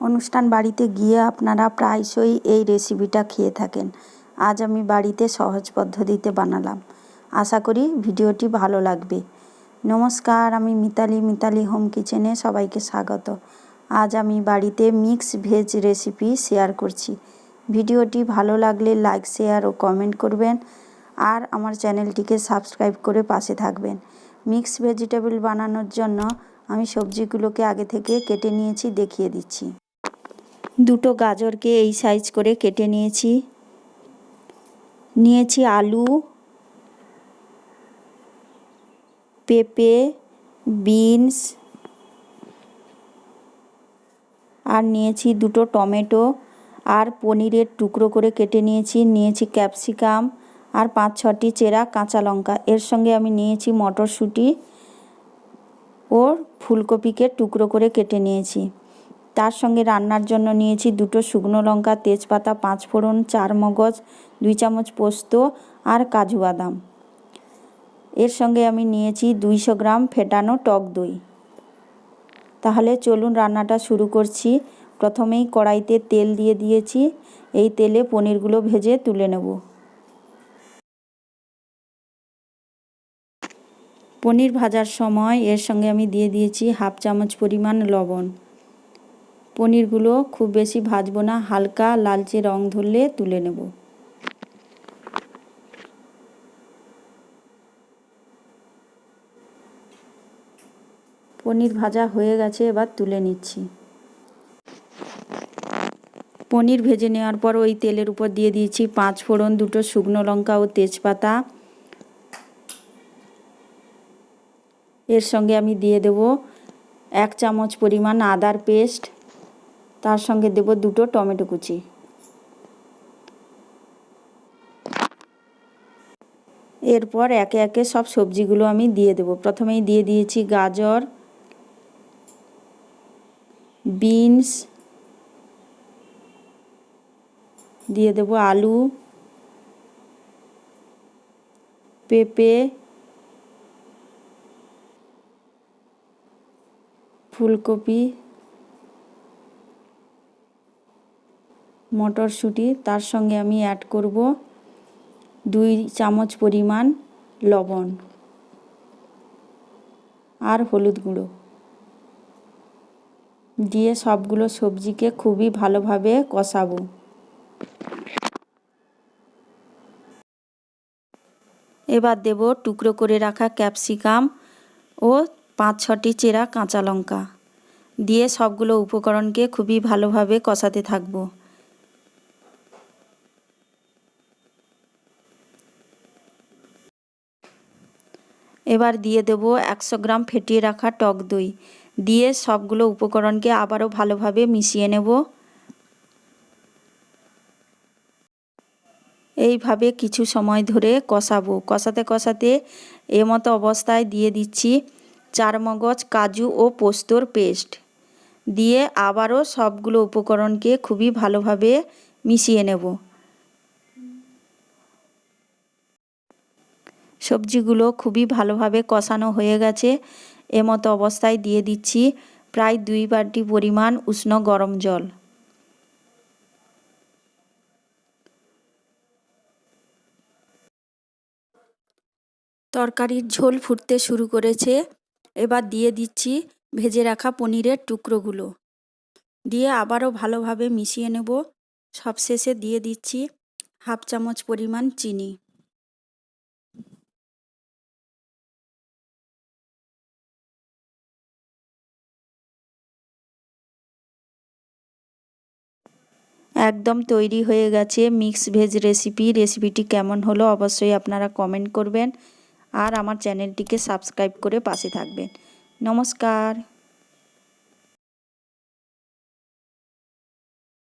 অনুষ্ঠান বাড়িতে গিয়ে আপনারা প্রায়শই এই রেসিপিটা খেয়ে থাকেন। আজ আমি বাড়িতে সহজ পদ্ধতিতে বানালাম। আশা করি ভিডিওটি ভালো লাগবে। নমস্কার, আমি মিতালি মিতালি হোম কিচেনে সবাইকে স্বাগত। আজ আমি বাড়িতে মিক্স ভেজ রেসিপি শেয়ার করছি। ভিডিওটি ভালো লাগলে লাইক শেয়ার ও কমেন্ট করবেন আর আমার চ্যানেলটিকে সাবস্ক্রাইব করে পাশে থাকবেন। মিক্স ভেজিটেবল বানানোর জন্য আমি সবজিগুলোকে আগে থেকে কেটে নিয়েছি, দেখিয়ে দিচ্ছি। দুটো গাজরকে এই সাইজ করে কেটে নিয়েছি। নিয়েছি আলু, পেঁপে, বিনস, আর নিয়েছি দুটো টমেটো, আর পনিরের টুকরো করে কেটে নিয়েছি। নিয়েছি ক্যাপসিকাম আর পাঁচ ছটি চেরা কাঁচা লঙ্কা। এর সঙ্গে আমি নিয়েছি মটরশুঁটি ও ফুলকপিকে টুকরো করে কেটে নিয়েছি। তার সঙ্গে রান্নার জন্য নিয়েছি দুটো শুকনো লঙ্কা, তেজপাতা, পাঁচ ফোড়ন, চার মগজ, দুই চামচ পোস্ত আর কাজু বাদাম। এর সঙ্গে আমি নিয়েছি দুইশো গ্রাম ফেটানো টক দই। তাহলে চলুন রান্নাটা শুরু করছি। প্রথমেই কড়াইতে তেল দিয়ে দিয়েছি। এই তেলে পনিরগুলো ভেজে তুলে নেব। পনির ভাজার সময় এর সঙ্গে আমি দিয়ে দিয়েছি হাফ চামচ পরিমাণ লবণ। পনিরগুলো খুব বেশি ভাজবো না, হালকা লালচে রং ধরলে তুলে নেব। পনির ভাজা হয়ে গেছে, এবার তুলে নিচ্ছি। পনির ভেজে নেওয়ার পর ওই তেলের উপর দিয়ে দিয়েছি পাঁচ ফোড়ন, দুটো শুকনো লঙ্কা ও তেজপাতা। এর সঙ্গে আমি দিয়ে দেব এক চামচ পরিমাণ আদার পেস্ট তার সঙ্গে দেব দুটো টমেটো কুচি। এরপর একে একে সব সবজিগুলো আমি দিয়ে দেব। প্রথমেই দিয়ে দিয়েছি গাজর, বিনস, দিয়ে দেব আলু, পেঁপে, ফুলকপি মটরশুঁটি, তার সঙ্গে আমি অ্যাড করব দুই চামচ পরিমাণ লবণ আর হলুদ গুঁড়ো। দিয়ে সবগুলো সবজিকে খুবই ভালোভাবে কষাবো। এবার দেব টুকরো করে রাখা ক্যাপসিকাম ও পাঁচ ছটি চেরা কাঁচা লঙ্কা। দিয়ে সবগুলো উপকরণকে খুবই ভালোভাবে কষাতে থাকব। এবার দিয়ে দেব একশো গ্রাম ফেটিয়ে রাখা টক দই। দিয়ে সবগুলো উপকরণকে আবারও ভালোভাবে মিশিয়ে নেব। এইভাবে কিছু সময় ধরে কষাবো। কষাতে কষাতে এমতো অবস্থায় দিয়ে দিচ্ছি চার মগজ কাজু ও পোস্তর পেস্ট। দিয়ে আবারও সবগুলো উপকরণকে খুবই ভালোভাবে মিশিয়ে নেব। সবজিগুলো খুবই ভালোভাবে কষানো হয়ে গেছে। এমতো অবস্থায় দিয়ে দিচ্ছি প্রায় দুই বাটি পরিমাণ উষ্ণ গরম জল। তরকারির ঝোল ফুটতে শুরু করেছে। এবার দিয়ে দিচ্ছি ভেজে রাখা পনিরের টুকরোগুলো। দিয়ে আবারও ভালোভাবে মিশিয়ে নেব। সবশেষে দিয়ে দিচ্ছি হাফ চামচ পরিমাণ চিনি। একদম তৈরি হয়ে গেছে মিক্স ভেজ রেসিপি রেসিপিটি কেমন হলো অবশ্যই আপনারা কমেন্ট করবেন। আর আমার চ্যানেলটিকে সাবস্ক্রাইব করে পাশে থাকবেন। নমস্কার।